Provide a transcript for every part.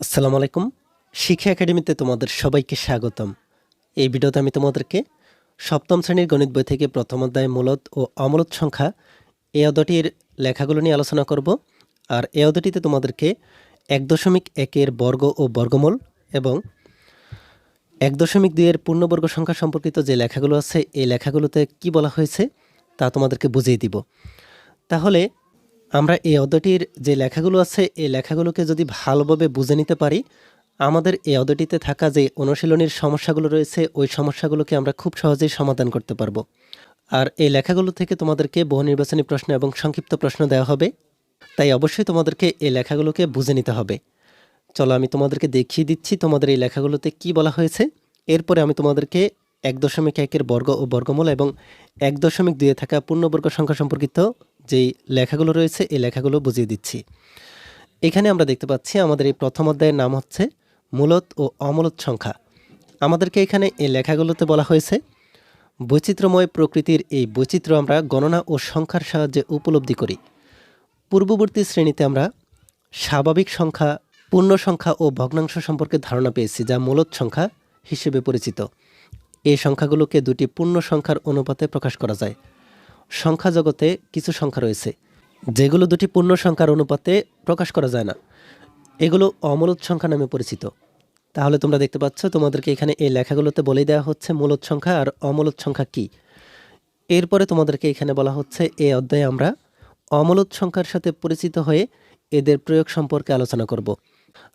আসসালামু আলাইকুম। শিক্ষা একাডেমিতে তোমাদের সবাইকে স্বাগতম। এই ভিডিওতে আমি তোমাদেরকে সপ্তম শ্রেণির গণিত বই থেকে প্রথম অধ্যায় মূলত ও অমূলত সংখ্যা এই অধ্যায়টির লেখাগুলো নিয়ে আলোচনা করব। আর এই অধ্যায়টিতে তোমাদেরকে এক দশমিক একের বর্গ ও বর্গমূল এবং এক দশমিক দুইয়ের পূর্ণবর্গ সংখ্যা সম্পর্কিত যে লেখাগুলো আছে, এই লেখাগুলোতে কি বলা হয়েছে তা তোমাদেরকে বুঝিয়ে দিব। তাহলে আমরা এই অধ্যায়টির যে লেখাগুলো আছে এই লেখাগুলোকে যদি ভালোভাবে বুঝে নিতে পারি, আমাদের এই অধ্যায়টিতে থাকা যে অনুশীলনীর সমস্যাগুলো রয়েছে, ওই সমস্যাগুলোকে আমরা খুব সহজেই সমাধান করতে পারব। আর এই লেখাগুলো থেকে তোমাদেরকে বহু নির্বাচনী প্রশ্ন এবং সংক্ষিপ্ত প্রশ্ন দেওয়া হবে। তাই অবশ্যই তোমাদেরকে এই লেখাগুলোকে বুঝে নিতে হবে। চলো আমি তোমাদেরকে দেখিয়ে দিচ্ছি তোমাদের এই লেখাগুলোতে কি বলা হয়েছে। এরপরে আমি তোমাদেরকে এক দশমিক একের বর্গ ও বর্গমূল এবং এক দশমিক দুয়ে থাকা পূর্ণবর্গ সংখ্যা সম্পর্কিত যেই লেখাগুলো রয়েছে, এই লেখাগুলো বুঝিয়ে দিচ্ছি। এখানে আমরা দেখতে পাচ্ছি আমাদের এই প্রথম অধ্যায়ের নাম হচ্ছে মূলত ও অমূলত সংখ্যা। আমাদেরকে এখানে এই লেখাগুলোতে বলা হয়েছে, বৈচিত্র্যময় প্রকৃতির এই বৈচিত্র্য আমরা গণনা ও সংখ্যার সাহায্যে উপলব্ধি করি। পূর্ববর্তী শ্রেণীতে আমরা স্বাভাবিক সংখ্যা, পূর্ণ সংখ্যা ও ভগ্নাংশ সম্পর্কে ধারণা পেয়েছি, যা মূলত সংখ্যা হিসেবে পরিচিত। এই সংখ্যাগুলোকে দুটি পূর্ণ সংখ্যার অনুপাতে প্রকাশ করা যায়। সংখ্যা জগতে কিছু সংখ্যা রয়েছে। যেগুলো দুটি পূর্ণ সংখ্যার অনুপাতে প্রকাশ করা যায় না। এগুলো অমূলত সংখ্যা নামে পরিচিত। তাহলে তোমরা দেখতে পাচ্ছ, তোমাদেরকে এখানে এই লেখাগুলোতে বলে দেওয়া হচ্ছে মূলত সংখ্যা আর অমূলত সংখ্যা কি। এরপরে তোমাদেরকে এখানে বলা হচ্ছে এই অধ্যায়ে আমরা অমূলত সংখ্যার সাথে পরিচিত হয়ে এদের প্রয়োগ সম্পর্কে আলোচনা করব।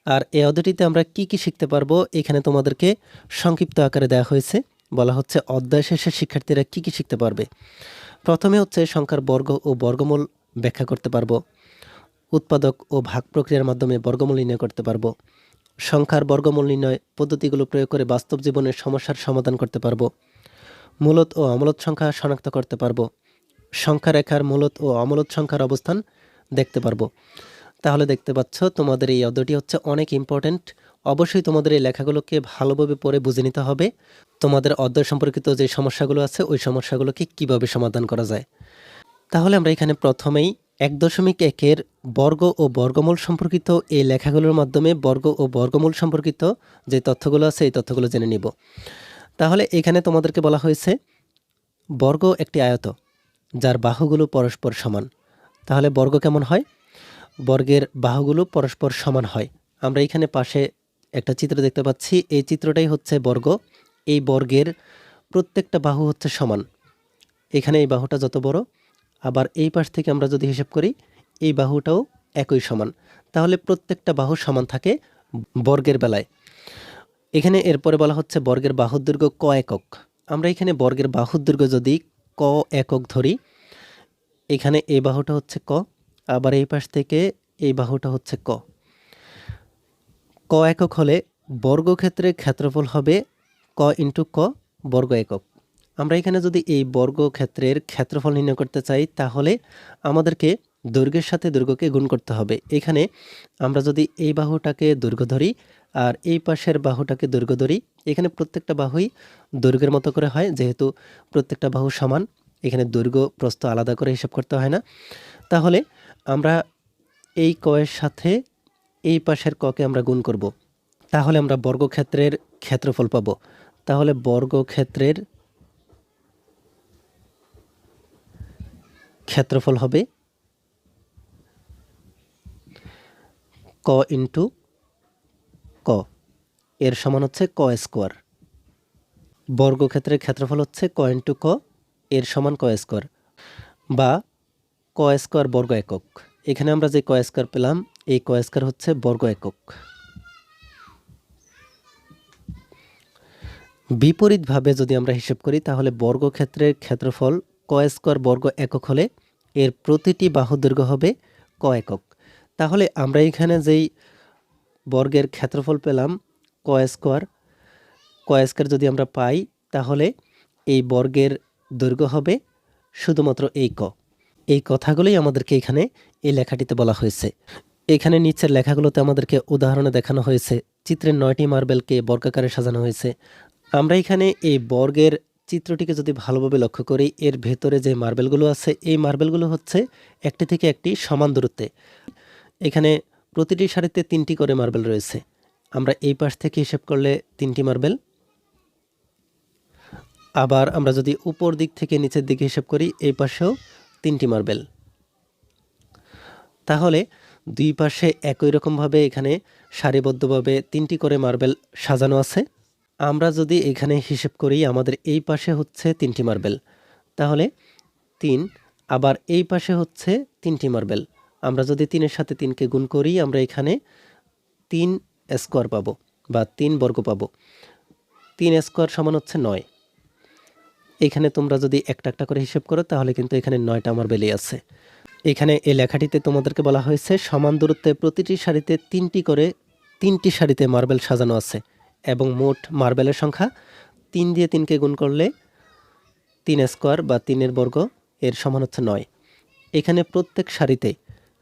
আর এই অধ্যায়টিতে আমরা কি কি শিখতে পারব, এখানে তোমাদেরকে সংক্ষিপ্ত আকারে দেওয়া হয়েছে। বলা হচ্ছে অধ্যায় শেষে শিক্ষার্থীরা কি কি শিখতে পারবে? প্রথমে হচ্ছে সংখ্যার বর্গ ও বর্গমূল ব্যাখ্যা করতে পারব। উৎপাদক ও ভাগ প্রক্রিয়ার মাধ্যমে বর্গমূল নির্ণয় করতে পারব। সংখ্যার বর্গমূল নির্ণয় পদ্ধতিগুলো প্রয়োগ করে বাস্তব জীবনের সমস্যার সমাধান করতে পারব। মূলত ও অমূলত সংখ্যা শনাক্ত করতে পারব। সংখ্যা রেখার মূলত ও অমূলত সংখ্যার অবস্থান দেখতে পারব। তাহলে দেখতে পাচ্ছ, তোমাদের এই অধ্যায়টি হচ্ছে অনেক ইম্পর্ট্যান্ট অবশ্যই তোমাদের এই লেখাগুলোকে ভালোভাবে পড়ে বুঝে নিতে হবে। তোমাদের অধ্যায় সম্পর্কিত যে সমস্যাগুলো আছে, ওই সমস্যাগুলোকে কীভাবে সমাধান করা যায়। তাহলে আমরা এখানে প্রথমেই এক দশমিক একের বর্গ ও বর্গমূল সম্পর্কিত এই লেখাগুলোর মাধ্যমে বর্গ ও বর্গমূল সম্পর্কিত যে তথ্যগুলো আছে, এই তথ্যগুলো জেনে নিব। তাহলে এখানে তোমাদেরকে বলা হয়েছে, বর্গ একটি আয়ত, যার বাহুগুলো পরস্পর সমান। তাহলে বর্গ কেমন হয়? বর্গের বাহুগুলো পরস্পর সমান হয়। আমরা এখানে পাশে একটা চিত্র দেখতে পাচ্ছি। এই চিত্রটাই হচ্ছে বর্গ। এই বর্গের প্রত্যেকটা বাহু হচ্ছে সমান। এখানে এই বাহুটা যত বড়, আবার এই পাশ থেকে আমরা যদি হিসাব করি, এই বাহুটাও একই সমান। তাহলে প্রত্যেকটা বাহু সমান থাকে বর্গের বেলায়। এখানে এরপরে বলা হচ্ছে বর্গের বাহুর দৈর্ঘ্য ক একক। আমরা এখানে বর্গের বাহুর দৈর্ঘ্য যদি ক একক ধরি, এখানে এই বাহুটা হচ্ছে ক, আবার এই পাশ থেকে এই বাহুটা হচ্ছে ক। ক একক হলে বর্গক্ষেত্রে ক্ষেত্রফল হবে ক ইন্টু ক বর্গ একক। আমরা এখানে যদি এই বর্গক্ষেত্রের ক্ষেত্রফল নির্ণয় করতে চাই, তাহলে আমাদেরকে দৈর্ঘ্যের সাথে দৈর্ঘ্যকে গুণ করতে হবে। এখানে আমরা যদি এই বাহুটাকে দৈর্ঘ্য ধরি আর এই পাশের বাহুটাকে দৈর্ঘ্য ধরি, এখানে প্রত্যেকটা বাহুই দৈর্ঘ্যের মতো করে হয়, যেহেতু প্রত্যেকটা বাহু সমান, এখানে দৈর্ঘ্য প্রস্থ আলাদা করে হিসাব করতে হয় না। তাহলে আমরা এই কয়ের সাথে এই পাশের ককে আমরা গুণ করব। তাহলে আমরা বর্গক্ষেত্রের ক্ষেত্রফল পাব। তাহলে বর্গক্ষেত্রের ক্ষেত্রফল হবে ক ইন্টু ক। এর সমান হচ্ছে ক স্কোয়ার। বর্গক্ষেত্রের ক্ষেত্রফল হচ্ছে ক ইন্টু ক, এর সমান ক স্কোয়ার। বা ক স্কোয়ার বর্গ একক। এখানে আমরা যে ক স্কোয়ার পেলাম এই স্কোয়ার হচ্ছে বর্গ একক। বিপরীতভাবে যদি আমরা হিসেব করি, তাহলে বর্গক্ষেত্রের ক্ষেত্রফল স্কোয়ার বর্গ একক হলে এর প্রতিটি বাহু দৈর্ঘ্য হবে ক একক। তাহলে আমরা এখানে যেই বর্গের ক্ষেত্রফল পেলাম ক স্কোয়ার ক স্কোয়ার যদি আমরা পাই, তাহলে এই বর্গের দৈর্ঘ্য হবে শুধুমাত্র এই ক। এই কথাগুলোই আমাদেরকে এখানে এই লেখাটিতে বলা হয়েছে। এখানে নিচের লেখাগুলোতে আমাদেরকে উদাহরণে দেখানো হয়েছে চিত্রের নয়টি মার্বেলকে বর্গাকারে সাজানো হয়েছে। আমরা এখানে এই বর্গের চিত্রটিকে যদি ভালোভাবে লক্ষ্য করি, এর ভেতরে যে মার্বেলগুলো আছে, এই মার্বেলগুলো হচ্ছে একটি থেকে একটি সমান দূরত্বে। এখানে প্রতিটি সারিতে তিনটি করে মার্বেল রয়েছে। আমরা এই পাশ থেকে হিসেব করলে তিনটি মার্বেল। আবার আমরা যদি উপর দিক থেকে নিচের দিকে হিসেব করি, এই পাশেও তিনটি মার্বেল। তাহলে দুই পাশে একই রকমভাবে এখানে সারিবদ্ধভাবে তিনটি করে মার্বেল সাজানো আছে। আমরা যদি এখানে হিসেব করি, আমাদের এই পাশে হচ্ছে তিনটি মার্বেল। তাহলে তিন, আবার এই পাশে হচ্ছে তিনটি মার্বেল। আমরা যদি তিনের সাথে তিনকে গুণ করি, আমরা এখানে তিন স্কোয়ার পাবো বা তিন বর্গ পাবো। তিন স্কোয়ার সমান হচ্ছে নয়। এখানে তোমরা যদি একটা একটা করে হিসেব করো, তাহলে কিন্তু এখানে নয়টা মার্বেলই আছে। এখানে এই লেখাটিতে তোমাদেরকে বলা হয়েছে, সমান দূরত্বে প্রতিটি সারিতে তিনটি করে, তিনটি সারিতে মার্বেল সাজানো আছে এবং মোট মার্বেলের সংখ্যা তিন দিয়ে তিনকে গুণ করলে তিন স্কোয়ার বা তিনের বর্গ এর সমান হচ্ছে নয়। এখানে প্রত্যেক সারিতে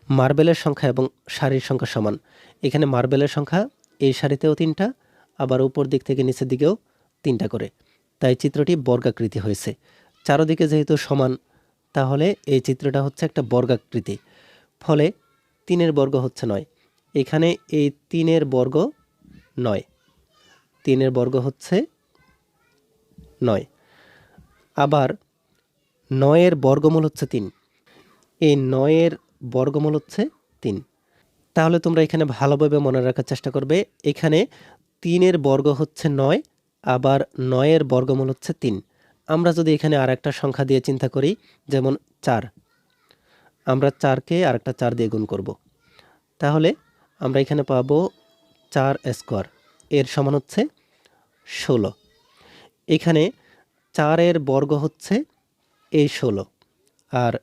মার্বেলের সংখ্যা এবং সারির সংখ্যা সমান। এখানে মার্বেলের সংখ্যা এই সারিতেও তিনটা, আবার উপর দিক থেকে নিচের দিকেও তিনটা করে। তাই চিত্রটি বর্গাকৃতি হয়েছে। চারদিকে যেহেতু সমান তাহলে এই চিত্রটা হচ্ছে একটা বর্গাকৃতি। ফলে তিনের বর্গ হচ্ছে নয়। এখানে এই তিনের বর্গ নয়। তিনের বর্গ হচ্ছে নয়। আবার নয়ের বর্গমূল হচ্ছে তিন। এই নয়ের বর্গমূল হচ্ছে তিন। তাহলে তোমরা এখানে ভালোভাবে মনে রাখার চেষ্টা করবে। এখানে তিনের বর্গ হচ্ছে নয়, আবার নয়ের বর্গমূল হচ্ছে তিন। আমরা যদি এখানে আর একটা সংখ্যা দিয়ে চিন্তা করি, যেমন চার, আমরা চারকে আর একটা চার দিয়ে গুণ করব। তাহলে আমরা এখানে পাব চার স্কোয়ার, এর সমান হচ্ছে ষোলো। এখানে চারের বর্গ হচ্ছে এই ষোলো, আর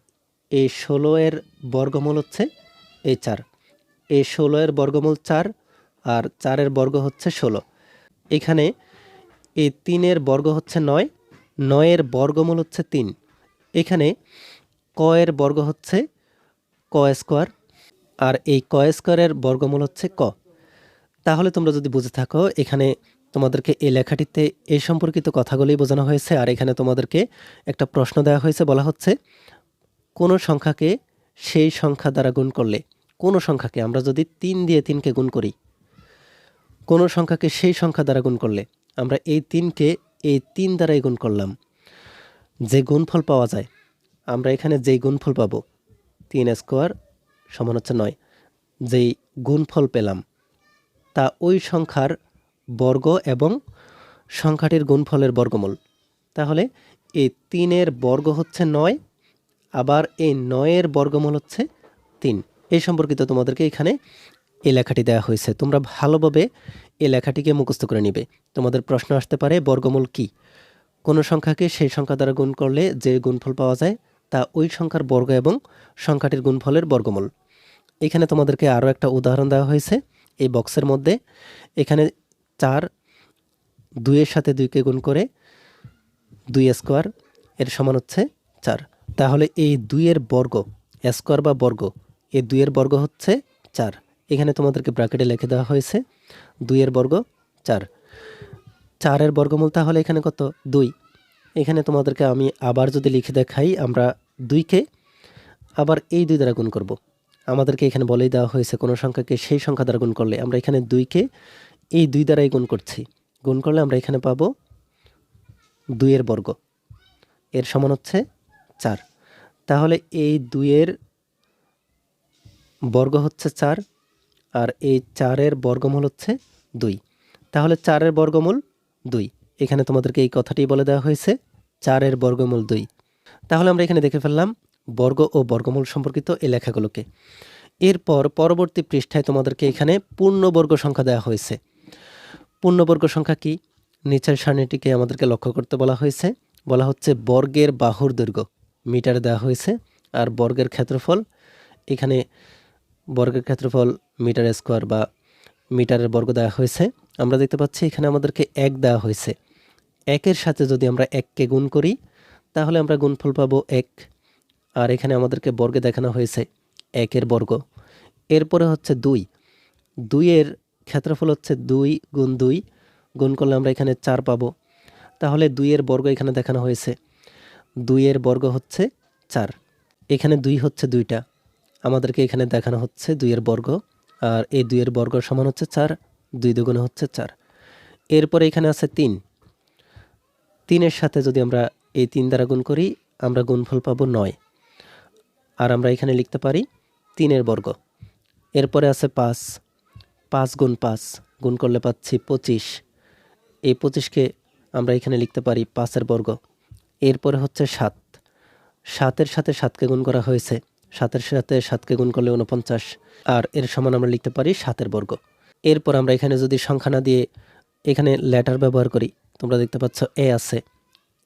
এই ষোলো এর বর্গমূল হচ্ছে এই চার। এই ষোলো এর বর্গমূল চার, আর চারের বর্গ হচ্ছে ষোলো। এখানে এই তিনের বর্গ হচ্ছে নয় নয়ের বর্গমূল হচ্ছে তিন। এখানে ক এর বর্গ হচ্ছে ক স্কোয়ার আর এই ক স্কোয়ারের বর্গমূল হচ্ছে ক। তাহলে তোমরা যদি বুঝে থাকো, এখানে তোমাদেরকে এই লেখাটিতে এই সম্পর্কিত কথাগুলোই বোঝানো হয়েছে আর এখানে তোমাদেরকে একটা প্রশ্ন দেওয়া হয়েছে। বলা হচ্ছে, কোনো সংখ্যাকে সেই সংখ্যা দ্বারা গুণ করলে? কোনো সংখ্যাকে? আমরা যদি তিন দিয়ে তিনকে গুণ করি, কোনো সংখ্যাকে সেই সংখ্যা দ্বারা গুণ করলে? আমরা এই তিনকে এই তিন দ্বারাই গুণ করলাম। যে গুণফল পাওয়া যায়, আমরা এখানে যেই গুণফল পাবো, তিন স্কোয়ার সমান হচ্ছে নয়। যেই গুণফল পেলাম, তা ওই সংখ্যার বর্গ এবং সংখ্যাটির গুণফলের বর্গমূল। তাহলে এই তিনের বর্গ হচ্ছে নয়, আবার এই নয়ের বর্গমূল হচ্ছে তিন। এই সম্পর্কিত তোমাদেরকে এখানে এই লেখাটি দেওয়া হয়েছে। তোমরা ভালোভাবে এই লেখাটিকে মুখস্থ করে নিবে। তোমাদের প্রশ্ন আসতে পারে, বর্গমূল কি? কোনো সংখ্যাকে সেই সংখ্যা দ্বারা গুণ করলে যে গুণফল পাওয়া যায়, তা ওই সংখ্যার বর্গ এবং সংখ্যাটির গুণফলের বর্গমূল। এখানে তোমাদেরকে আরও একটা উদাহরণ দেওয়া হয়েছে। এই বক্সের মধ্যে এখানে চার, দুইয়ের সাথে দুইকে গুণ করে দুই স্কোয়ার এর সমান হচ্ছে চার। তাহলে এই দুইয়ের বর্গ, স্কোয়ার বা বর্গ, এই দুইয়ের বর্গ হচ্ছে চার। এখানে তোমাদেরকে ব্র্যাকেটে লিখে দেওয়া হয়েছে। দুইয়ের বর্গ চার। চারের বর্গমূল তাহলে এখানে কত? দুই। এখানে তোমাদেরকে আমি আবার যদি লিখে দেখাই, আমরা দুইকে আবার এই দুই দ্বারা গুণ করব। আমাদেরকে এখানে বলেই দেওয়া হয়েছে, কোনো সংখ্যাকে সেই সংখ্যা দ্বারা গুণ করলে। আমরা এখানে দুইকে এই দুই দ্বারাই গুণ করছি। গুণ করলে আমরা এখানে পাবো দুইয়ের বর্গ। এর সমান হচ্ছে চার। তাহলে এই দুইয়ের বর্গ হচ্ছে চার আর এই চারের বর্গমূল হচ্ছে দুই। তাহলে চারের বর্গমূল দুই। এখানে তোমাদেরকে এই কথাটি বলে দেওয়া হয়েছে, চারের বর্গমূল দুই। তাহলে আমরা এখানে দেখে ফেললাম বর্গ ও বর্গমূল সম্পর্কিত এই লেখাগুলোকে। এরপর পরবর্তী পৃষ্ঠায় তোমাদেরকে এখানে পূর্ণবর্গ সংখ্যা দেওয়া হয়েছে। পূর্ণবর্গ সংখ্যা কি? নিচের সারণীটিকে আমাদেরকে লক্ষ্য করতে বলা হয়েছে। বলা হচ্ছে বর্গের বাহুর দৈর্ঘ্য। মিটারে দেওয়া হয়েছে। আর বর্গের ক্ষেত্রফল এখানে বর্গের ক্ষেত্রফল মিটার স্কোয়ার বা মিটারের বর্গ দেওয়া হয়েছে। আমরা দেখতে পাচ্ছি এখানে আমাদেরকে এক দেওয়া হয়েছে। একের সাথে যদি আমরা এককে গুণ করি, তাহলে আমরা গুণফল পাবো এক। আর এখানে আমাদেরকে বর্গে দেখানো হয়েছে একের বর্গ। এরপরে হচ্ছে দুই। দুইয়ের ক্ষেত্রফল হচ্ছে দুই গুণ দুই। গুণ করলে আমরা এখানে চার পাবো। তাহলে দুইয়ের বর্গ এখানে দেখানো হয়েছে। দুইয়ের বর্গ হচ্ছে চার। এখানে দুই হচ্ছে দুইটা। আমাদেরকে এখানে দেখানো হচ্ছে দুইয়ের বর্গ, আর এই দুইয়ের বর্গ সমান হচ্ছে চার, দুই দুগুণে হচ্ছে চার। এরপরে এখানে আছে তিন। তিনের সাথে যদি আমরা এই তিন দ্বারা গুণ করি, আমরা গুণফল পাবো নয়। আর আমরা এখানে লিখতে পারি তিনের বর্গ। এরপরে আছে পাঁচ। পাঁচ গুণ পাঁচ, গুণ করলে পাচ্ছি পঁচিশ। এই পঁচিশকে আমরা এখানে লিখতে পারি পাঁচের বর্গ। এরপরে হচ্ছে সাত। সাতের সাথে সাতকে গুণ করা হয়েছে। সাতের সাথে সাতকে গুণ করলে উনপঞ্চাশ আর এর সমান আমরা লিখতে পারি সাতের বর্গ। এরপর আমরা এখানে যদি সংখ্যা না দিয়ে এখানে লেটার ব্যবহার করি, তোমরা দেখতে পাচ্ছ এ আছে।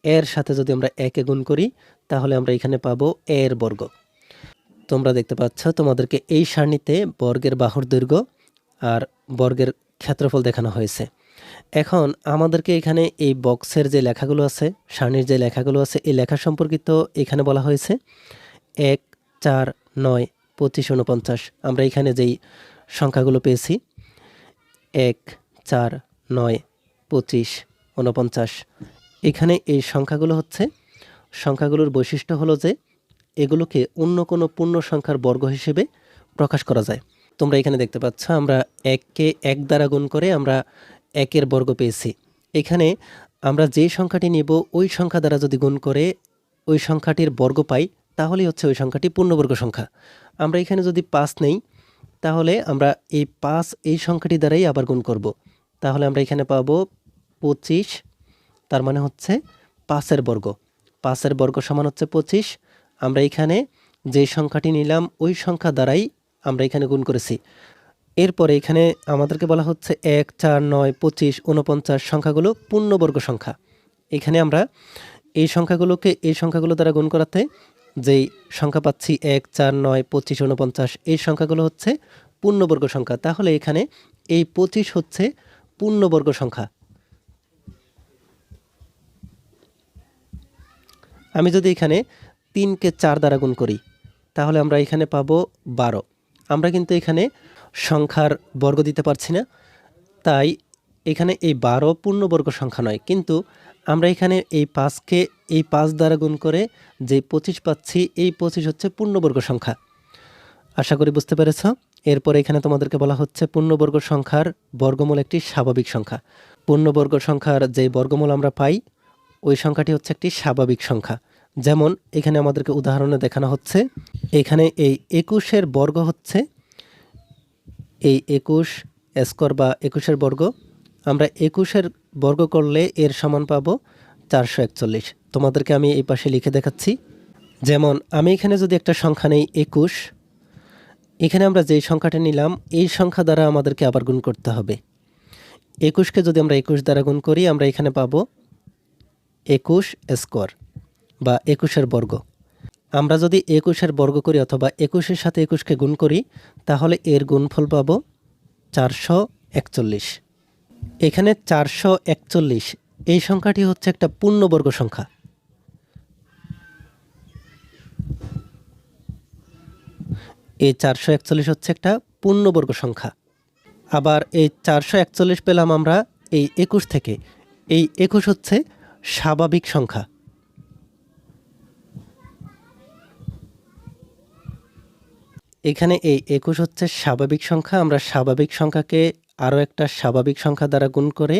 এর সাথে যদি আমরা একে গুণ করি, তাহলে আমরা এখানে পাবো এর বর্গ। তোমরা দেখতে পাচ্ছ তোমাদেরকে এই সারণীতে বর্গের বাহুর দৈর্ঘ্য আর বর্গের ক্ষেত্রফল দেখানো হয়েছে। এখন আমাদেরকে এখানে এই বক্সের যে লেখাগুলো আছে, সারণীর যে লেখাগুলো আছে, এই লেখা সম্পর্কিত এখানে বলা হয়েছে এক চার, নয়, পঁচিশ উনপঞ্চাশ আমরা এখানে যেই সংখ্যাগুলো পেয়েছি, এক, চার, নয়, পঁচিশ উনপঞ্চাশ এখানে এই সংখ্যাগুলো হচ্ছে, সংখ্যাগুলোর বৈশিষ্ট্য হলো যে, এগুলোকে অন্য কোনো পূর্ণ সংখ্যার বর্গ হিসেবে প্রকাশ করা যায়। তোমরা এখানে দেখতে পাচ্ছ, আমরা এককে এক দ্বারা গুণ করে আমরা একের বর্গ পেয়েছি। এখানে আমরা যে সংখ্যাটি নিব, ওই সংখ্যা দ্বারা যদি গুণ করে, ওই সংখ্যাটির বর্গ পাই তাহলেই হচ্ছে ওই সংখ্যাটি পূর্ণবর্গ সংখ্যা। আমরা এখানে যদি পাঁচ নেই, তাহলে আমরা এই পাঁচ, এই সংখ্যাটি দ্বারাই আবার গুণ করব। তাহলে আমরা এখানে পাব পঁচিশ, তার মানে হচ্ছে পাঁচের বর্গ। পাঁচের বর্গ সমান হচ্ছে পঁচিশ। আমরা এখানে যে সংখ্যাটি নিলাম, ওই সংখ্যা দ্বারাই আমরা এখানে গুণ করেছি। এরপরে এখানে আমাদেরকে বলা হচ্ছে এক, চার, নয়, পঁচিশ উনপঞ্চাশ সংখ্যাগুলো পূর্ণবর্গ সংখ্যা। এখানে আমরা এই সংখ্যাগুলোকে এই সংখ্যাগুলো দ্বারা গুণ করাতে যেই সংখ্যা পাচ্ছি এক, চার, নয়, পঁচিশ উনপঞ্চাশ এই সংখ্যাগুলো হচ্ছে পূর্ণবর্গ সংখ্যা। তাহলে এখানে এই পঁচিশ হচ্ছে পূর্ণবর্গ সংখ্যা। আমি যদি এখানে তিনকে চার দ্বারা গুণ করি, তাহলে আমরা এখানে পাবো বারো। আমরা কিন্তু এখানে সংখ্যার বর্গ দিতে পারছি না, তাই এখানে এই বারো পূর্ণবর্গ সংখ্যা নয়, কিন্তু আমরা এখানে এই পাঁচকে এই পাঁচ দ্বারা গুণ করে যে পঁচিশ পাচ্ছি, এই পঁচিশ হচ্ছে পূর্ণবর্গ সংখ্যা। আশা করি বুঝতে পেরেছ? এরপর এখানে তোমাদেরকে বলা হচ্ছে পূর্ণবর্গ সংখ্যার বর্গমূল একটি স্বাভাবিক সংখ্যা। পূর্ণবর্গ সংখ্যার যে বর্গমূল আমরা পাই, ওই সংখ্যাটি হচ্ছে একটি স্বাভাবিক সংখ্যা। যেমন এখানে আমাদেরকে উদাহরণে দেখানো হচ্ছে, এখানে এই একুশের বর্গ হচ্ছে, এই একুশ স্কোয়ার বা একুশের বর্গ আমরা একুশের বর্গ করলে এর সমান পাবো চারশো একচল্লিশ। তোমাদেরকে আমি এই পাশে লিখে দেখাচ্ছি। যেমন, আমি এখানে যদি একটা সংখ্যা নেই, একুশ, এখানে আমরা যেই সংখ্যাটা নিলাম, এই সংখ্যা দ্বারা আমাদেরকে আবার গুণ করতে হবে। একুশকে যদি আমরা একুশ দ্বারা গুণ করি, আমরা এখানে পাবো একুশ স্কোয়ার বা একুশের বর্গ। আমরা যদি একুশের বর্গ করি অথবা একুশের সাথে একুশকে গুণ করি, তাহলে এর গুণফল পাব চারশো একচল্লিশ। এখানে চারশো একচল্লিশ। এই সংখ্যাটি হচ্ছে একটা পূর্ণবর্গ সংখ্যা। এই চারশো একচল্লিশ হচ্ছে একটা পূর্ণবর্গ সংখ্যা। আবার এই চারশো একচল্লিশ পেলাম আমরা এই একুশ থেকে। এই একুশ হচ্ছে স্বাভাবিক সংখ্যা। এখানে এই একুশ হচ্ছে স্বাভাবিক সংখ্যা। আমরা স্বাভাবিক সংখ্যাকে আরও একটা স্বাভাবিক সংখ্যা দ্বারা গুণ করে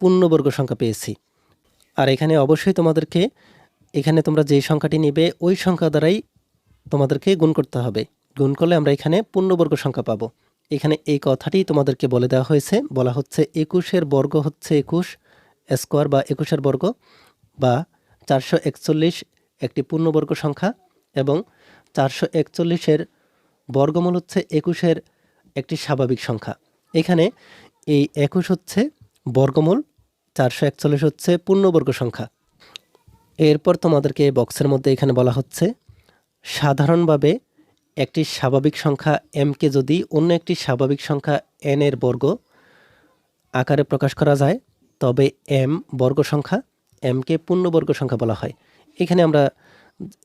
পূর্ণবর্গ সংখ্যা পেয়েছি। আর এখানে অবশ্যই তোমাদেরকে, এখানে তোমরা যে সংখ্যাটি নিবে, ওই সংখ্যা দ্বারাই তোমাদেরকে গুণ করতে হবে। গুণ করলে আমরা এখানে পূর্ণবর্গ সংখ্যা পাবো। এখানে এই কথাটি তোমাদেরকে বলে দেওয়া হয়েছে। বলা হচ্ছে একুশের বর্গ হচ্ছে একুশ স্কোয়ার বা একুশের বর্গ বা চারশো একচল্লিশ একটি পূর্ণবর্গ সংখ্যা এবং চারশো একচল্লিশের বর্গমূল হচ্ছে একুশের একটি স্বাভাবিক সংখ্যা। এখানে এই একুশ হচ্ছে বর্গমূল, চারশো একচল্লিশ হচ্ছে পূর্ণবর্গ সংখ্যা। এরপর তোমাদেরকে বক্সের মধ্যে এখানে বলা হচ্ছে, সাধারণভাবে একটি স্বাভাবিক সংখ্যা এমকে যদি অন্য একটি স্বাভাবিক সংখ্যা এন এর বর্গ আকারে প্রকাশ করা যায়, তবে এম বর্গ সংখ্যা এমকে পূর্ণবর্গ সংখ্যা বলা হয়। এখানে আমরা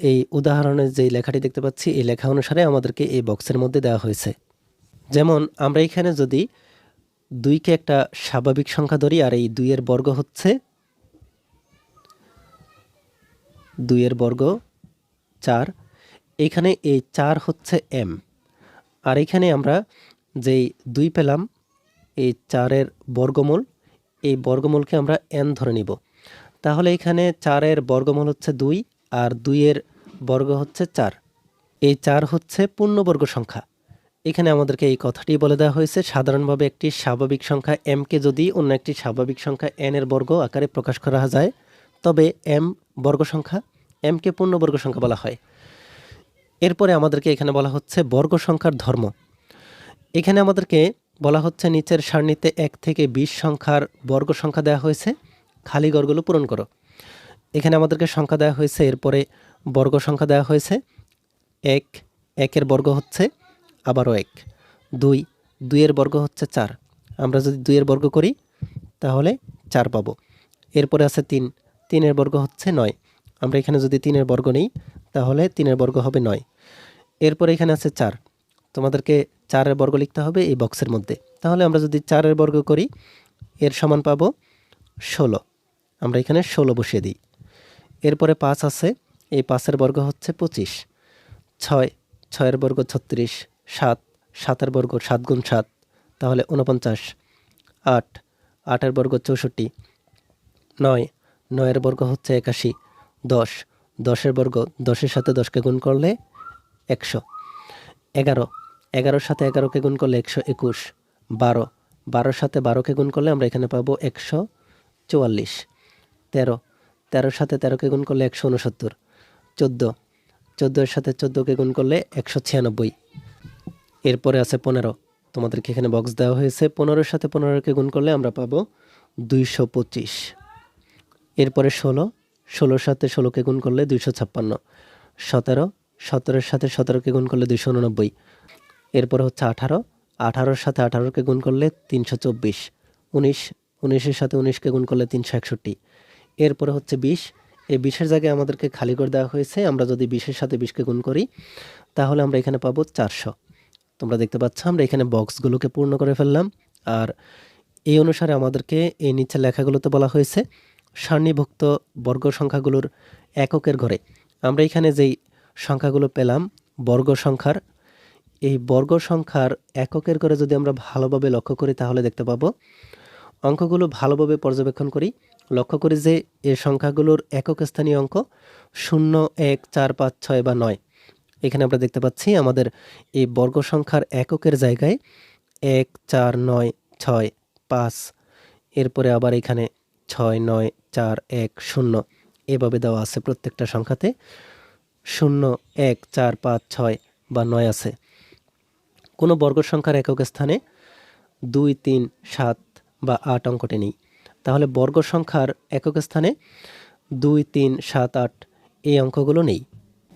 এই উদাহরণের যে লেখাটি দেখতে পাচ্ছি, এই লেখা অনুসারে আমাদেরকে এই বক্সের মধ্যে দেওয়া হয়েছে। যেমন, আমরা এখানে যদি দুইকে একটা স্বাভাবিক সংখ্যা ধরি, আর এই দুইয়ের বর্গ হচ্ছে দুইয়ের বর্গ চার, এখানে এই চার হচ্ছে এম আর এখানে আমরা যেই দুই পেলাম, এই চারের বর্গমূল, এই বর্গমূলকে আমরা এন ধরে নিব। তাহলে এখানে চারের বর্গমূল হচ্ছে দুই, আর দুইয়ের বর্গ হচ্ছে চার। এই চার হচ্ছে পূর্ণবর্গ সংখ্যা। এখানে আমাদেরকে এই কথাটি বলে দেওয়া হয়েছে, সাধারণভাবে একটি স্বাভাবিক সংখ্যা এমকে যদি অন্য একটি স্বাভাবিক সংখ্যা এন এর বর্গ আকারে প্রকাশ করা যায়, তবে এম বর্গ সংখ্যা এমকে পূর্ণবর্গ সংখ্যা বলা হয়। এরপরে আমাদেরকে এখানে বলা হচ্ছে বর্গ সংখ্যার ধর্ম। এখানে আমাদেরকে বলা হচ্ছে নিচের সারণীতে এক থেকে বিশ সংখ্যার বর্গ সংখ্যা দেওয়া হয়েছে, খালি ঘরগুলো পূরণ করো। এখানে আমাদেরকে সংখ্যা দেওয়া হয়েছে, এরপরে বর্গ সংখ্যা দেওয়া হয়েছে, এক, একের বর্গ হচ্ছে আবারও এক। দুই, দুইয়ের বর্গ হচ্ছে চার। আমরা যদি দুইয়ের বর্গ করি, তাহলে চার পাবো। এরপরে আছে তিন। তিনের বর্গ হচ্ছে নয়। আমরা এখানে যদি তিনের বর্গ নেই, তাহলে তিনের বর্গ হবে নয়। এরপরে এখানে আছে চার। তোমাদেরকে চারের বর্গ লিখতে হবে এই বক্সের মধ্যে। তাহলে আমরা যদি চারের বর্গ করি, এর সমান পাবো ষোলো। আমরা এখানে ষোলো বসিয়ে দিই। এরপরে পাঁচ আছে। এই পাঁচের বর্গ হচ্ছে পঁচিশ। ছয়, ছয়ের বর্গ ছত্রিশ। সাত, সাতের বর্গ সাত গুণ সাত, তাহলে উনপঞ্চাশ আট, আটের বর্গ চৌষট্টি। নয়, নয়ের বর্গ হচ্ছে একাশি। দশ, দশের বর্গ দশের সাথে দশকে গুণ করলে একশো। এগারো, এগারোর সাথে এগারোকে গুণ করলে একশো একুশ। বারো, বারোর সাথে বারোকে গুণ করলে আমরা এখানে পাবো একশো চুয়াল্লিশ। তেরো, তেরোর সাথে তেরোকে গুণ করলে একশো উনসত্তর। চোদ্দ, চোদ্দোর সাথে চোদ্দোকে গুণ করলে একশো ছিয়ানব্বই। এরপরে আছে পনেরো। তোমাদেরকে এখানে বক্স দেওয়া হয়েছে। পনেরোর সাথে পনেরোকে গুণ করলে আমরা পাবো দুইশো পঁচিশ। এরপরে ষোলো। ষোলোর সাথে ষোলোকে গুণ করলে দুইশো ছাপ্পান্ন। সতেরো। সতেরোর সাথে সতেরোকে গুণ করলে দুইশো উননব্বই। এরপরে হচ্ছে আঠারো। আঠারোর সাথে আঠারোকে গুণ করলে তিনশো চব্বিশ। উনিশ। উনিশের সাথে উনিশকে গুণ করলে তিনশো একষট্টি। এরপরে হচ্ছে বিশ। এই বিশের জায়গায় আমাদেরকে খালি করে দেওয়া হয়েছে। আমরা যদি বিশের সাথে বিশকে গুণ করি, তাহলে আমরা এখানে পাবো চারশো। তোমরা দেখতে পাচ্ছ, আমরা এখানে বক্সগুলোকে পূর্ণ করে ফেললাম। আর এই অনুসারে আমাদেরকে এই নিচের লেখাগুলোতে বলা হয়েছে, সারণীভুক্ত বর্গ সংখ্যাগুলোর এককের ঘরে। আমরা এখানে যেই সংখ্যাগুলো পেলাম, বর্গ সংখ্যার, এই বর্গ সংখ্যার এককের ঘরে যদি আমরা ভালোভাবে লক্ষ্য করি, তাহলে দেখতে পাবো, অঙ্কগুলো ভালোভাবে পর্যবেক্ষণ করি। লক্ষ্য করি যে এই সংখ্যাগুলোর একক স্থানীয় অঙ্ক শূন্য, এক, চার, পাঁচ, ছয় বা নয়। এখানে আমরা দেখতে পাচ্ছি আমাদের এই বর্গ সংখ্যার এককের জায়গায় এক, চার, নয়, ছয়, পাঁচ, এরপরে আবার এখানে ছয়, নয়, চার, এক, শূন্য এভাবে দেওয়া আছে প্রত্যেকটা সংখ্যাতে। শূন্য, এক, চার, পাঁচ, ছয় বা নয় আছে। কোনো বর্গ সংখ্যার একক স্থানে দুই, তিন, সাত বা আট অঙ্কটি নেই। তাহলে বর্গ সংখ্যার একক স্থানে দুই, তিন, সাত, আট এই অঙ্কগুলো নেই।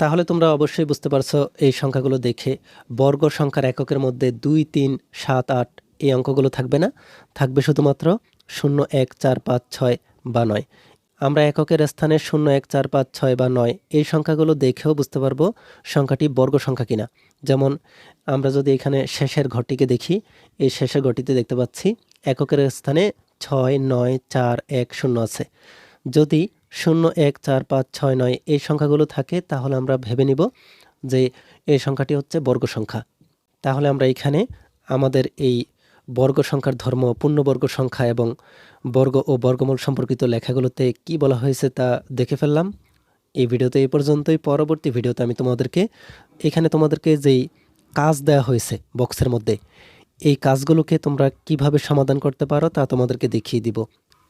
তাহলে তোমরা অবশ্যই বুঝতে পারছ এই সংখ্যাগুলো দেখে বর্গ সংখ্যার এককের মধ্যে দুই, তিন, সাত, আট এই অঙ্কগুলো থাকবে না। থাকবে শুধুমাত্র শূন্য, এক, চার, পাঁচ, ছয় বা নয়। আমরা এককের স্থানে শূন্য, এক, চার, পাঁচ, ছয় বা নয় এই সংখ্যাগুলো দেখেও বুঝতে পারব সংখ্যাটি বর্গ সংখ্যা কিনা। যেমন আমরা যদি এখানে শেষের ঘরটিকে দেখি, এই শেষের ঘরটিতে দেখতে পাচ্ছি এককের স্থানে ছয়, নয়, চার, এক, শূন্য আছে। যদি শূন্য এক চার পাঁচ ছয় নয় এই সংখ্যাগুলো থাকে, তাহলে আমরা ভেবে নিব যে এই সংখ্যাটি হচ্ছে বর্গ সংখ্যা। তাহলে আমরা এখানে আমাদের এই বর্গ সংখ্যার ধর্ম, পূর্ণবর্গ সংখ্যা এবং বর্গ ও বর্গমূল সম্পর্কিত লেখাগুলোতে কি বলা হয়েছে তা দেখে ফেললাম। এই ভিডিওতে এই পর্যন্তই। পরবর্তী ভিডিওতে আমি তোমাদেরকে, এখানে তোমাদেরকে যেই কাজ দেওয়া হয়েছে বক্সের মধ্যে, এই কাজগুলোকে তোমরা কীভাবে সমাধান করতে পারো তা তোমাদেরকে দেখিয়ে দিব।